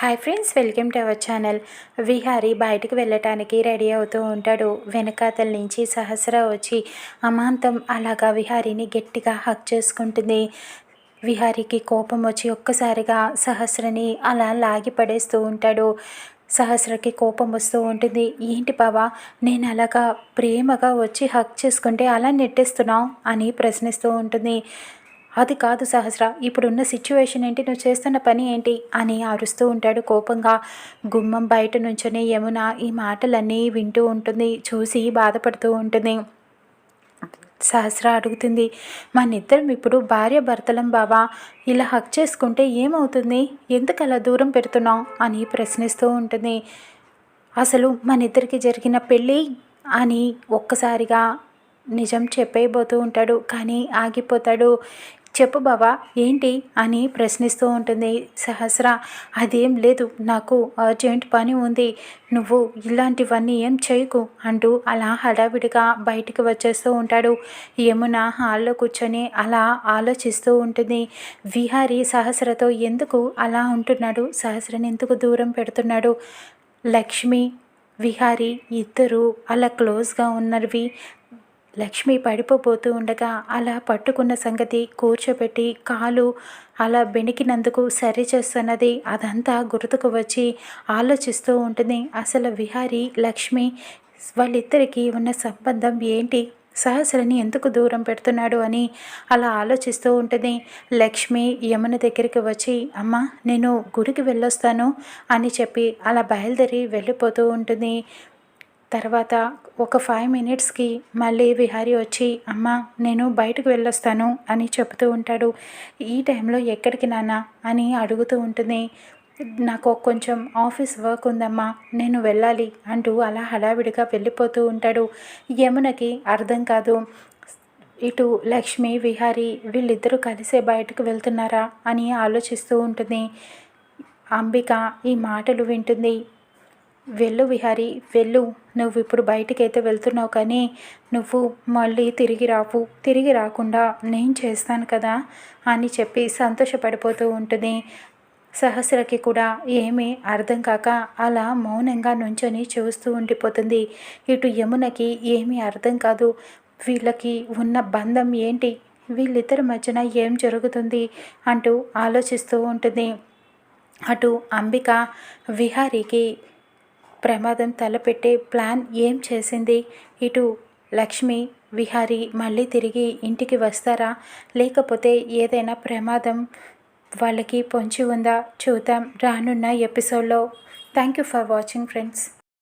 Hi friends welcome to our channel. Vihari బయటకు వెళ్ళటానికి ready అవుతూ ఉంటాడు. వెనకాతల నుంచి సహస్ర వచ్చి అమాంతం అలాగా విహారీని గట్టిగా హక్ చేసుకుంటుంది. విహారీకి కోపం వచ్చి ఒక్కసారిగా సహస్రని అలా లాగి పడేస్తూ ఉంటాడు. సహస్రకి కోపం వస్తూ ఉంటుంది. ఏంటి బావా నేను అలాగా ప్రేమగా వచ్చి హక్ చేసుకుంటే అలా నెట్టేస్తున్నావు అని ప్రశ్నిస్తూ ఉంటుంది. అది కాదు సహస్ర ఇప్పుడున్న సిచ్యువేషన్ ఏంటి? నువ్వు చేస్తున్న పని ఏంటి? అని అరుస్తూ ఉంటాడు కోపంగా. గుమ్మం బయట నుంచొని యమున ఈ మాటలన్నీ వింటూ ఉంటుంది చూసి బాధపడుతూ ఉంటుంది. సహస్ర అడుగుతుంది మనిద్దరం ఇప్పుడు భార్య భర్తలం బావా? ఇలా హక్ చేసుకుంటే ఏమవుతుంది? ఎందుకు అలా దూరం పెడుతున్నావు? అని ప్రశ్నిస్తూ ఉంటుంది. అసలు మనిద్దరికి జరిగిన పెళ్ళి? అని ఒక్కసారిగా నిజం చెప్పేయబోతూ ఉంటాడు. కానీ ఆగిపోతాడు. చెప్పు బావా ఏంటి? అని ప్రశ్నిస్తూ ఉంటుంది సహస్ర. అదేం లేదు నాకు అర్జెంట్ పని ఉంది. నువ్వు ఇలాంటివన్నీ ఏం చేయకు అంటూ అలా హడావిడిగా బయటికి వచ్చేస్తూ ఉంటాడు. యమున హాల్లో కూర్చొని అలా ఆలోచిస్తూ ఉంటుంది. విహారీ సహస్రతో ఎందుకు అలా ఉంటున్నాడు? సహస్రని ఎందుకు దూరం పెడుతున్నాడు? లక్ష్మి విహారీ ఇద్దరు అలా క్లోజ్గా ఉన్నవి లక్ష్మి పడిపోతూ ఉండగా అలా పట్టుకున్న సంగతి కూర్చోబెట్టి కాలు అలా బెణికినందుకు సరి చేస్తున్నది అదంతా గుర్తుకు వచ్చి ఆలోచిస్తూ ఉంటుంది. అసలు విహారీ లక్ష్మి వాళ్ళిద్దరికీ ఉన్న సంబంధం ఏంటి? సహస్రని ఎందుకు దూరం పెడుతున్నాడు అని అలా ఆలోచిస్తూ ఉంటుంది. లక్ష్మి యమున దగ్గరికి వచ్చి అమ్మ నేను గుడికి వెళ్ళొస్తాను అని చెప్పి అలా బయలుదేరి వెళ్ళిపోతూ ఉంటుంది. తర్వాత ఒక ఫైవ్ మినిట్స్కి మళ్ళీ విహారీ వచ్చి అమ్మ నేను బయటకు వెళ్ళొస్తాను అని చెబుతూ ఉంటాడు. ఈ టైంలో ఎక్కడికి నాన్న? అని అడుగుతూ ఉంటుంది. నాకు కొంచెం ఆఫీస్ వర్క్ ఉందమ్మా నేను వెళ్ళాలి అంటూ అలా హడావిడిగా వెళ్ళిపోతూ ఉంటాడు. యమునకి అర్థం కాదు ఇటు లక్ష్మి విహారి వీళ్ళిద్దరూ కలిసే బయటకు వెళ్తున్నారా? అని ఆలోచిస్తూ ఉంటుంది. అంబిక ఈ మాటలు వింటుంది. వెళ్ళు విహారి వెళ్ళు. నువ్వు ఇప్పుడు బయటికైతే వెళ్తున్నావు కానీ నువ్వు మళ్ళీ తిరిగి రావు. తిరిగి రాకుండా నేను చేస్తాను కదా అని చెప్పి సంతోషపడిపోతూ ఉంటుంది. సహస్రకి కూడా ఏమీ అర్థం కాక అలా మౌనంగా నుంచొని చూస్తూ ఉండిపోతుంది. ఇటు యమునకి ఏమీ అర్థం కాదు. వీళ్ళకి ఉన్న బంధం ఏంటి? వీళ్ళిద్దరి మధ్యన ఏం జరుగుతుంది అంటూ ఆలోచిస్తూ ఉంటుంది. అటు అంబిక విహారీకి ప్రమాదం తలపెట్టే ప్లాన్ ఏం చేసింది? ఇటు లక్ష్మి విహారీ మళ్ళీ తిరిగి ఇంటికి వస్తారా? లేకపోతే ఏదైనా ప్రమాదం వాళ్ళకి పొంచి ఉందా? చూద్దాం. రానున్న ఎపిసోడ్లో. Thank you for watching friends.